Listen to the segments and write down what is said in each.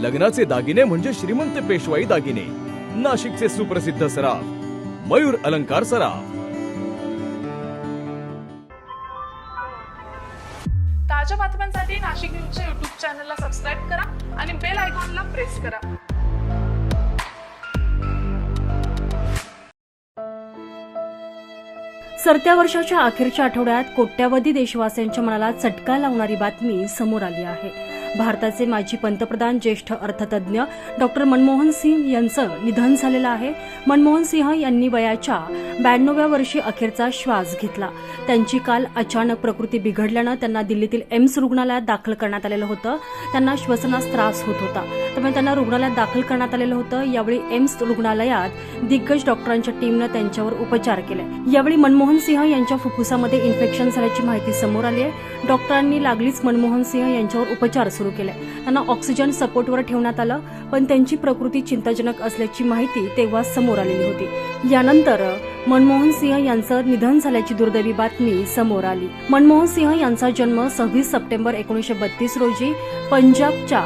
लग्नाचे दागिने म्हणजे श्रीमंत पेशवाई दागिने. नाशिकचे सुप्रसिद्ध सराफ मयूर अलंकार सराफ. ताज्या बातम्यांसाठी नाशिक न्यूजच्या युट्यूब चॅनलला सबस्क्राईब करा आणि बेल आयकॉनला प्रेस करा. सरत्या वर्षाच्या अखेरच्या आठवड्यात कोट्यावधी देशवासियांच्या मनाला चटका लावणारी बातमी समोर आली आहे. भारताचे माजी पंतप्रधान ज्येष्ठ अर्थतज्ञ डॉक्टर मनमोहन सिंग यांचं निधन झालेलं आहे. मनमोहन सिंह यांनी वयाच्या ब्याण्णव्या वर्षी अखेरचा श्वास घेतला. त्यांची काल अचानक प्रकृती बिघडल्यानं त्यांना दिल्लीतील एम्स रुग्णालयात दाखल करण्यात आलेलं होतं. त्यांना श्वसनास त्रास होत होता. त्यामुळे त्यांना रुग्णालयात दाखल करण्यात आलेलं होतं. यावेळी एम्स रुग्णालयात दिग्गज डॉक्टरांच्या टीमनं त्यांच्यावर उपचार केले. यावेळी मनमोहन सिंह यांच्या फुफ्फुसामध्ये इन्फेक्शन झाल्याची माहिती समोर आली आहे. डॉक्टरांनी लागलीच मनमोहन सिंह यांच्यावर उपचार सुरू केले त्यांना ऑक्सिजन सपोर्टवर ठेवण्यात आलं पण त्यांची प्रकृती चिंताजनक असल्याची माहिती तेव्हा समोर आलेली होती. यानंतर मनमोहन सिंह यांचं निधन झाल्याची दुर्दैवी बातमी समोर आली. मनमोहन सिंह यांचा जन्म सव्वीस सप्टेंबर एकोणीसशे बत्तीस रोजी पंजाबच्या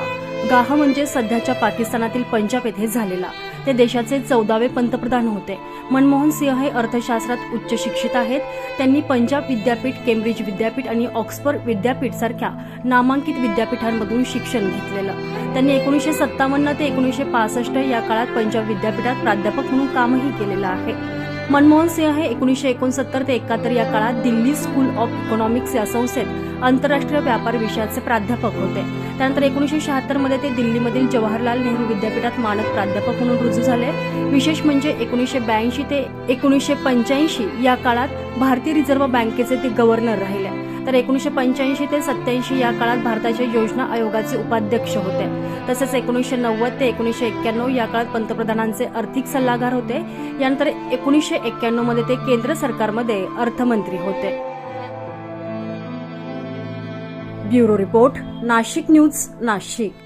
गाह म्हणजे सध्याच्या पाकिस्तानातील पंजाब येथे झालेला. ते देशाचे चौदावे पंतप्रधान होते. मनमोहन सिंह हे अर्थशास्त्रात उच्च शिक्षित आहेत. त्यांनी पंजाब विद्यापीठ केम्ब्रिज विद्यापीठ आणि ऑक्सफर्ड विद्यापीठ सारख्या नामांकित विद्यापीठांमधून शिक्षण घेतलेलं. त्यांनी एकोणीसशे सत्तावन्न ते एकोणीसशे पासष्ट या काळात पंजाब विद्यापीठात प्राध्यापक म्हणून कामही केलेलं आहे. मनमोहन सिंह हे एकोणीसशे एकोणसत्तर ते एकाहत्तर या काळात दिल्ली स्कूल ऑफ इकॉनॉमिक्स या संस्थेत आंतरराष्ट्रीय व्यापार विषयाचे प्राध्यापक होते. त्यानंतर एकोणीसशे शहात्तरमध्ये ते दिल्लीमधील जवाहरलाल नेहरू विद्यापीठात मानद प्राध्यापक म्हणून रुजू झाले. विशेष म्हणजे एकोणीसशे ब्याऐंशी ते एकोणीसशे पंच्याऐंशी या काळात भारतीय रिझर्व्ह बँकेचे ते गव्हर्नर राहिले. तर एकोणीसशे पंच्याऐंशी ते सत्याऐंशी या काळात भारताच्या योजना आयोगाचे उपाध्यक्ष होते. तसेच एकोणीसशे नव्वद ते एकोणीसशे एक्क्याण्णव या काळात पंतप्रधानांचे आर्थिक सल्लागार होते. यानंतर एकोणीसशे एक्क्याण्णवमध्ये ते केंद्र सरकारमध्ये अर्थमंत्री होते. Bureau report Nashik news Nashik.